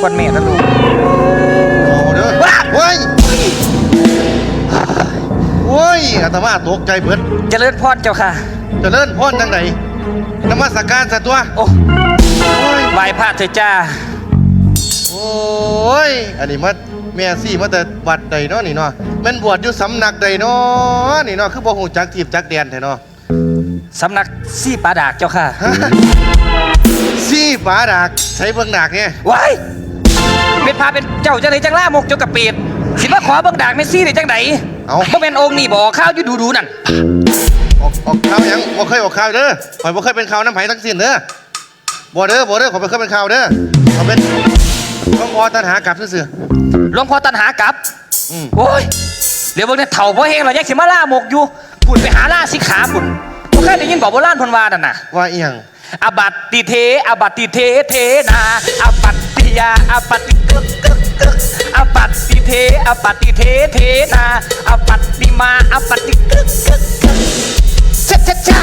กวนแม่นะลูกเอาเด้อว้าเว้ยโอ้ยอาตมาตกใจเบิดเจริญพรเจ้าค่ะ เจะเลิ่นพ่นจังไหนนมัสการสัตว์ตัวโอ้โอ้ยไหวพระเถอะจ้า โอ้ย อันนี้มาแม่ซี่มาแต่วัดใดเนาะนี่เนาะแม่นบวชอยู่สำนักใดเนาะนี่เนาะคือบ่ฮู้จักจีบจักแดนแท้เนาะสำนักซี่ปลาดากเจ้าค่ะฮะซี่ฝาดากใช้เบิ่งดากเนี่ยว้าย เป็นพาเป็นเจ้าจังไหนจังล่ามกเจ้ากระปีดสิมาขอเบิ่งดากเมสซี่ได้จังไหนเอาบ่เป็นองค์นี่บ่ข้าวอยู่ดูๆนั่นออกออกข่าวหยังบ่เคยออกข่าวเด้อข่อยบ่เคยเป็นข่าวน้ำไผทั้งสิ้นเด้อบ่เด้อบ่เด้อข่อยบ่เคยเป็นข่าวเด้อเขาเป็นต้องพอตันหากลับซื่อหลวงพ่อตันหากลับ ๆอืมโอ้ยเดี๋ยวเบิ่งเนี่ยเถ่าพ่อเฮงเรายังสิมาล่ามกอยู่ปุ่นไปหาล่าสิขาปุ่นบ่เคยได้ยินบอกโบราณเพิ่นว่านั่นน่ะ ว่าอีหยัง อบัตติเทอบัตติเทเทนาอบัตติ ยาอบัตติกึกกึกกึกอบัตติเทอบัตติเทเทนาอบัตติมาอบัตติกึกกึกกึกชะชะชะ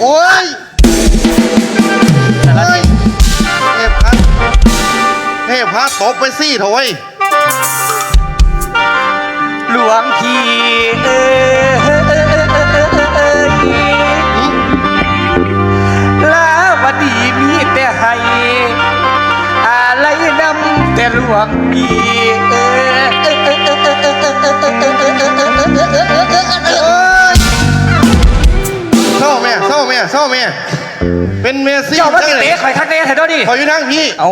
โอ้ยแต่ละเฮ้ยทีเทพพัดเทพพัดตบไปซี่โถยหลวงพี่เอ้ ลวงพี่เอ้ยเอ้ยเศร้าแม่เศร้าแม่เศร้าแม่เป็นเมซี่เจ้ามาจัติงไหนเตะข่อยคักแน่เถอะเด้อดิขออยู่ทางพี่เอา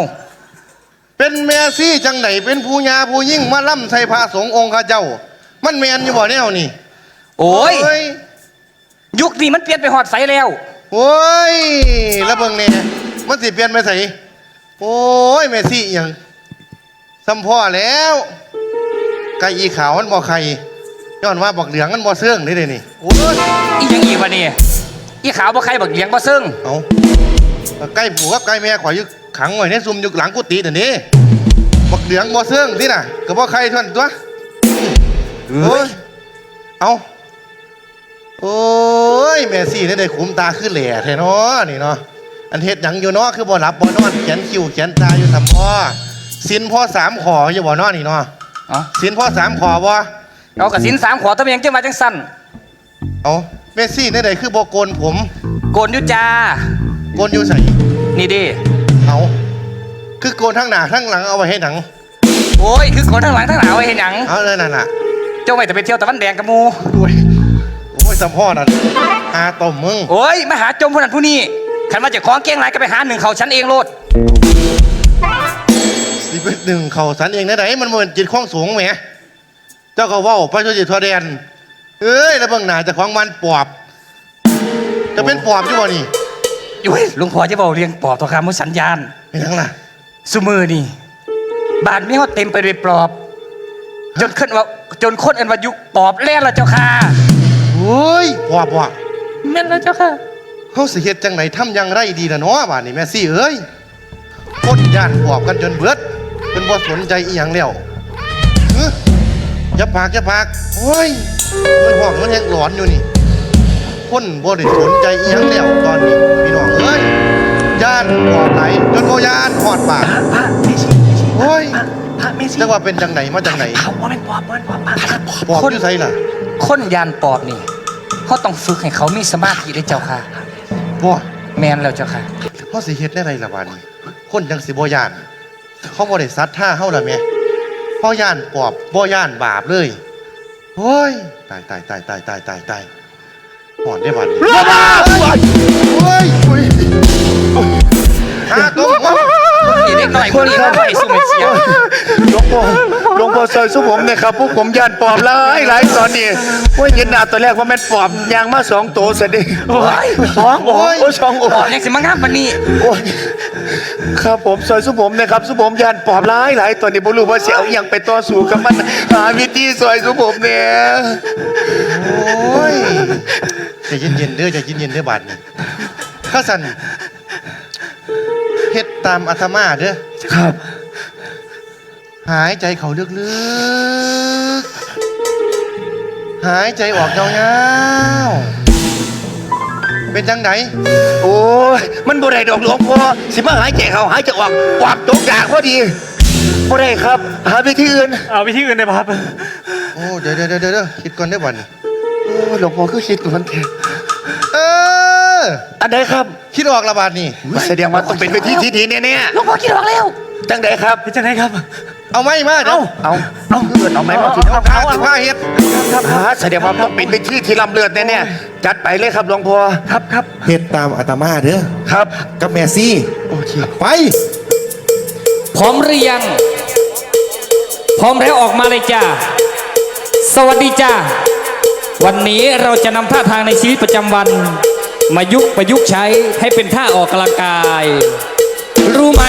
เป็นเมซี่จังไหนเป็นผู้ยาผู้ยิ่งมาล่ำใส่พระสงฆ์องค์ข้าเจ้า มันแมนอยู่บ่แนวนี่โอ้ยโอ้ยยุคนี้มันเปลี่ยนไปหอดใสแล้วโอ้ยแล้วเบิ่งเนี่ยมันสิเปลี่ยนไปใส่โอ้ยเมซี่อหย่าง สัมพ่อแล้วไก่อีขาวมันบ่ใครย้อนว่าบอกเหลืองมันบ่เสื่องนี่เลยนี่โอ้ยอีหยังอีกวะนี่อีขาวบ่ใครบักเลี้ยงบ่ซึ่งเอาไก่ผูกับไก่แม่ข่อยอยู่ขังไว้ในซุมอยู่หลังกุฏิเดี๋ยวนี้บอกเหลืองบ่เสื่องที่น่ะก็บ่ใครเท่านั้นตัวโอ้ยเอาโอ้ยแม่ซี่นี่ได้ขุมตาขึ้นแหล่แท้เนาะนี่เนาะอันเฮ็ดหยังอยู่เนาะคือบ่หลับบ่นอนเขียนคิ้วเขียนตาอยู่สำพ่อ สินพ่อสามขออยู่บ่เนาะนี่เนาะเอาสินพ่อสามขอบ่เอากระสินสามขอทำไมยังจะมาจังสั้นเอาแม่ซี่นี่ได้คือบ่โกนผมโกนอยุจ้าโกนอยู่ใส่นี่ดิเอาคือโกนทั้งหน้าทั้งหลังเอาไว้ให้หนังโอ้ยคือโกนทั้งหลังทั้งหนาไว้เห็นหยังเอาเลยนั่นน่ะเจ้าไม่แต่ไปเที่ยวตะวันแดงกับหมูโอ้ยโอ้ยสัมพ่อนั่นอาต้มมึงโอ้ยมาหาจมผู้นั้นผู้นี้ขันมาจากของเก้งไรก็ไปหาหนึ่งเขาฉันเองโลด สิเป็นหนึ่งเขาสันเองได้ไหนมันเป็นจิตข้องสูงแหมเจ้าก็ว้าไปช่วยจิตทั่วแดนเอ้ยแล้วเบิ่งหน้าเจะของมันปอบ จะเป็นปอบอยู่บ่นี่ยุ้ยหลวงพ่อจะบอกเรียงปอบตัวคำมุสัญญาณเป็นทั้งล่ะสุมือนี่บานไม่ฮอดเต็มไปด้วยปลอบ จนขึ้นว่าจนคนอ็นวายุปอบแล่นละเจ้าค่ะโอ้ยปอบว่ะแม่นละเจ้าค่ะเฮาสิเฮ็ดจังไหนทำอยังไรดีล่ะเนาะบาดนี้แม่ซี่เอ้ยคนย่านปอบกันจนเบิด เพิ่นบ่สนใจอีหยังแล้วเฮ้ยอย่าปากอย่าปากโอ้ยมันห้องมันยังหลอนอยู่นี่ คนบ่ได้สนใจอีหยังแล้วตอนนี้พี่น้องเอ้ยย่านปอบไหลจนบ่ย่านหอดปาก พระเมสีโอ้ย พระเมสีจังว่าเป็นจังไหนมาจังไหนเขาว่าเป็นปอบเป็นปอบพระปอบอยู่ไสล่ะคนยานปอบนี่เขาต้องฝึกให้เขามีสมาธิด้วยเจ้าค่ะ บ่แมนแล้วเจ้าค่ะเฮาสิเฮ็ดได้ไรล่ะบาดนี้ คนจังสิบ่ย่าน เขาบ่ได้ซัดท่าเฮาล่ะแม่เฮาย่านปอบบ่ย่านบาปเลยโอ้ยตายตายตายตายตายตายตายหอนได้บาดนี้โอ้ยโอ้ยหาตัวหัวอีเด็ กหน่อยคนนี้ไม่สู้ไม่เสียหลวงพ่อหลวงพ่อซอยสุผมเนี่ยครับพวกผมยานปอบหลายหลายตอนนี้ว่าเห็นหน้าตัวแรกว่าแม่นปอบยางมาสองตัวเสด็จโอ้ยสองโอ้ยสองโอ้ปอบยยังสิมางามปันนี้โอ้ยครับผมซอยสุผมเนี่ยครับสุผมยานปอบหลายหลายตอนนี้บ่รู้ว่าสิเอาอหย่างไปต่อสู้กับมันหาวิธีซอยสุผมเนี่ยโอ้ยใจเย็นๆเด้อใจเย็นๆเด้อบาดนี้ข้าสัน เฮ็ดตามอาตมาเด้อครับ หายใจเขาลึกๆ หายใจออกยาวๆ เป็นจังไหนโอ้ย มันบ่ได้ดอกหลวงพ่อสิมาหายใจเขาหายใจออกปอบตกอยากพอดีบ่ได้ครับ หาวิธีอื่น เอาไปที่อื่นได้ป่ะครับ โอ้ เดี๋ยวเดี๋ยวเดี๋ยวเดี๋ยวคิดก่อนได้อวันโอ้ยหลวงพ่อคือคิดก่อนเถอะเอ ออันใดครับ คิดออกละบาทนี่แสดงว่าต้องเป็นวิธีที่ดีแน่หลวงพ่อคิดออกแล้วๆจังใดครับเป็นจังไงครับเอาไหมมาเดี๋ยวเอาเอาเลือดเอาไหมมาสิเอาขาสิผ้าเฮ็ดหาแสดงว่าต้องเป็นวิธีที่ลำเลือดแน่ๆจัดไปเลยครับหลวงพ่อครับครับเฮ็ดตามอาตมาเด้อครับกับแม่ซี่โอเคไปพร้อมหรือยังพร้อมแล้วออกมาเลยจ้าสวัสดีจ้าวันนี้เราจะนำท่าทางในชีวิตประจำวัน มายุกประยุกใช้ให้เป็นท่าออกกำลังกาย รู้ไหม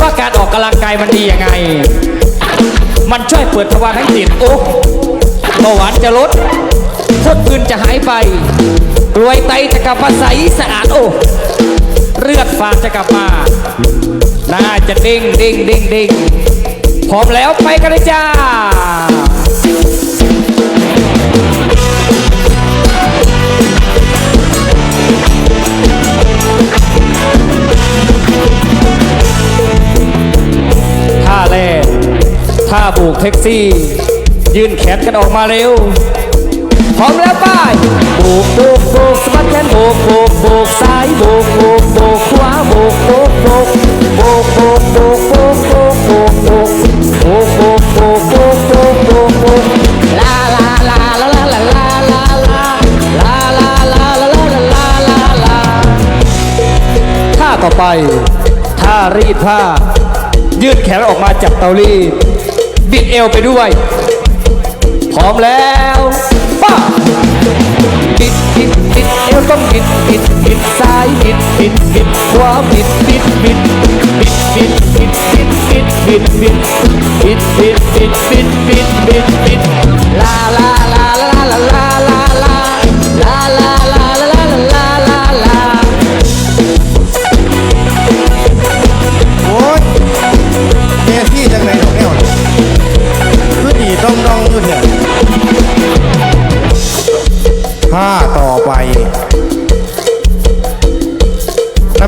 ว่าการออกกำลังกายมันดียังไง มันช่วยเปิดทวารทั้งจิตโอ้เบาหวานจะลดพวกอื่นจะหายไป รวยไตจะกลับมาใสสะอาดโอ้เลือดฝาดจะกลับมา น่าจะเด้งเด้งเด้งเด้งพร้อมแล้วไปกันเลยจ้า ท่าโบกแท็กซี่ ยื่นแขนกันออกมาเร็ว พร้อมแล้วไป้ายโบกโบกโบกสะบัดแขนโบกโบกโบกซ้ายโบกโบกโบกขวาโบกโบกโบกโบกโบกโบกโบกโบกโบกโบกโบกโบกโบกโบกโบกโบกโบกลาลาลาลาลาลาลาลาลาลาลาลาลาลาลาลาลาท่าต่อไปท่ารีดผ้า ยืดแขนออกมาจับเตารีด บิดเอวไปด้วย พร้อมแล้วป้าบิดบิดบิดเอวต้องบิดบิดบิดซ้ายบิดบิดบิดขวาบิดบิดบิดบิดบิด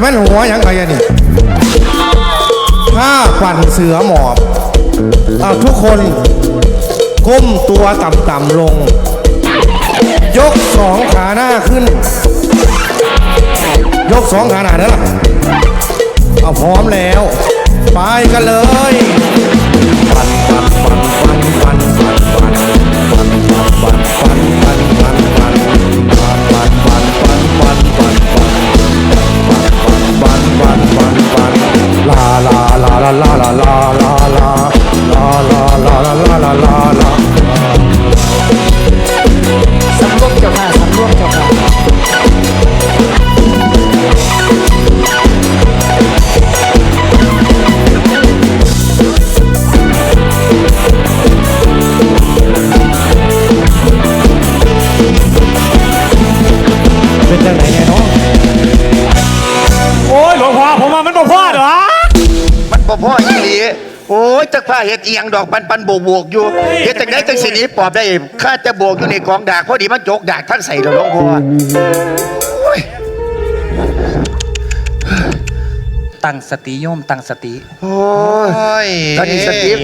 มันหัวยังไงอะนี่ท่าปั่นเสือหมอบเอาทุกคนก้มตัวต่ำๆลง ยกสองขาหน้าขึ้น ยกสองขาหน้านั่นแหละเอาพร้อมแล้ว ไปกันเลยปันปันปันปันปันปันปันปันปันปันปันาเฮ็ดเอียงดอกปันปันโบกโบกอยู่เฮ็ดจังไดจังสิหนีปอบได้ข้าจะโบกอยู่ในกองดากพอดีมันโจกดากทั้งใส่แล้วหลวงพ่อโอ้ยตั้งสติโยมตั้งสติโอ้ยโอ้ยตอนนี้สตีฟ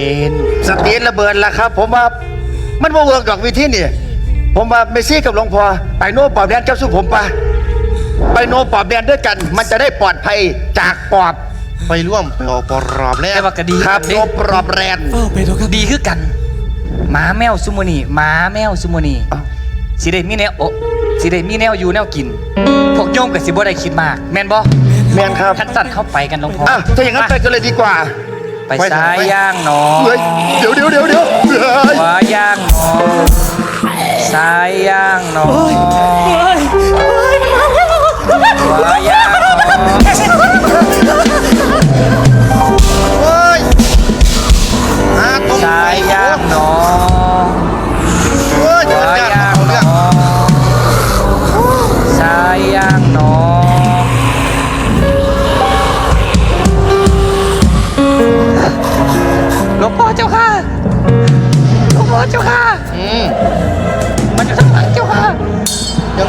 สตีฟระเบิดแล้วครับ ผมว่ามันบ่เวิร์กดอกวิธีนี่ผมว่าเมซี่กับหลวงพ่อไปโน่ปอบแดนเจ้าสู้ผมปะไปโน่ปอบแดนด้วยกัน มันจะได้ปลอดภัยจากปอบ ไปร่วมไปออกปรอบแล้วแต่ว่าก็ดีครับเด้โน่ปลอบแรนดีคือกันหมาแมวซุโมอนีหมาแมวซุโมอนีอ้าว สิได้มีแนวโอะสิได้มีแนวอยู่แนวกิน พวกโยมกับสิบ่ได้คิดมาก แม่นบ่แมนครับคันสั่นเข้าไปกันหลวงพ่ออะถ้าอย่างนั้นไปกันเลยดีกว่าไปซ้ายย่างหนอเฮ้ยเดี๋ยวเดี๋ยวเดี๋ยวเดี๋ยวเฮ้ยขวาย่างหนอซ้ายย่างหนอขวาย่างหนอ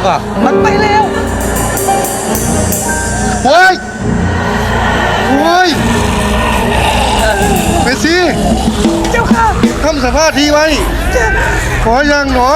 อะ มันไปแล้ว เฮ้ย เฮ้ยเมสซี่เจ้าค่ะทำสภาพทีไว้ ขอยังหนอ